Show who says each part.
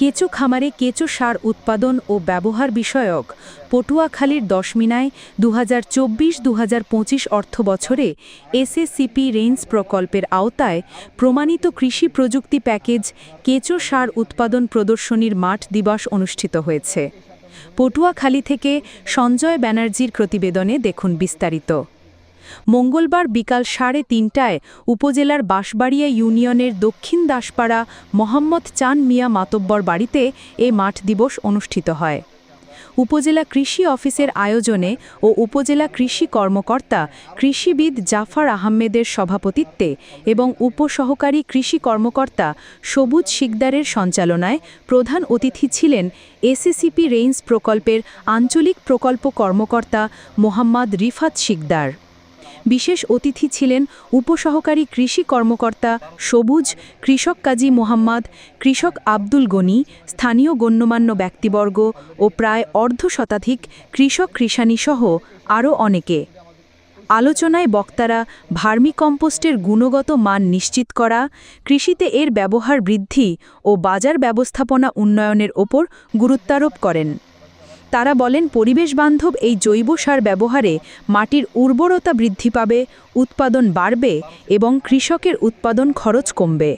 Speaker 1: কেঁচো খামারে কেঁচো সার উৎপাদন ও ব্যবহার বিষয়ক পটুয়াখালীর দশমিনায় দু হাজার চব্বিশ দু অর্থ বছরে এসএসসিপি রেঞ্জ প্রকল্পের আওতায় প্রমাণিত কৃষি প্রযুক্তি প্যাকেজ কেঁচো সার উৎপাদন প্রদর্শনীর মাঠ দিবস অনুষ্ঠিত হয়েছে। পটুয়াখালী থেকে সঞ্জয় ব্যানার্জির প্রতিবেদনে দেখুন বিস্তারিত। মঙ্গলবার বিকাল সাড়ে তিনটায় উপজেলার বাঁশবাড়িয়া ইউনিয়নের দক্ষিণ দাসপাড়া মোহাম্মদ চান মিয়া মাতব্বর বাড়িতে এ মাঠ দিবস অনুষ্ঠিত হয়। উপজেলা কৃষি অফিসের আয়োজনে ও উপজেলা কৃষি কর্মকর্তা কৃষিবিদ জাফর আহমেদের সভাপতিত্বে এবং উপসহকারী কৃষি কর্মকর্তা সবুজ শিকদারের সঞ্চালনায় প্রধান অতিথি ছিলেন এসএসিপি রেঞ্জ প্রকল্পের আঞ্চলিক প্রকল্প কর্মকর্তা মোহাম্মদ রিফাত শিকদার। বিশেষ অতিথি ছিলেন উপসহকারী কৃষি কর্মকর্তা সবুজ কৃষক কাজী মোহাম্মদ কৃষক আব্দুল গনি, স্থানীয় গণ্যমান্য ব্যক্তিবর্গ ও প্রায় অর্ধ শতাধিক কৃষক কৃষাণীসহ আরও অনেকে। আলোচনায় বক্তারা ভার্মিকম্পোস্টের গুণগত মান নিশ্চিত করা, কৃষিতে এর ব্যবহার বৃদ্ধি ও বাজার ব্যবস্থাপনা উন্নয়নের ওপর গুরুত্বারোপ করেন। তারা বলেন, পরিবেশ বান্ধব এই জৈব সার ব্যবহারে মাটির উর্বরতা বৃদ্ধি পাবে, উৎপাদন বাড়বে এবং কৃষকের উৎপাদন খরচ কমবে।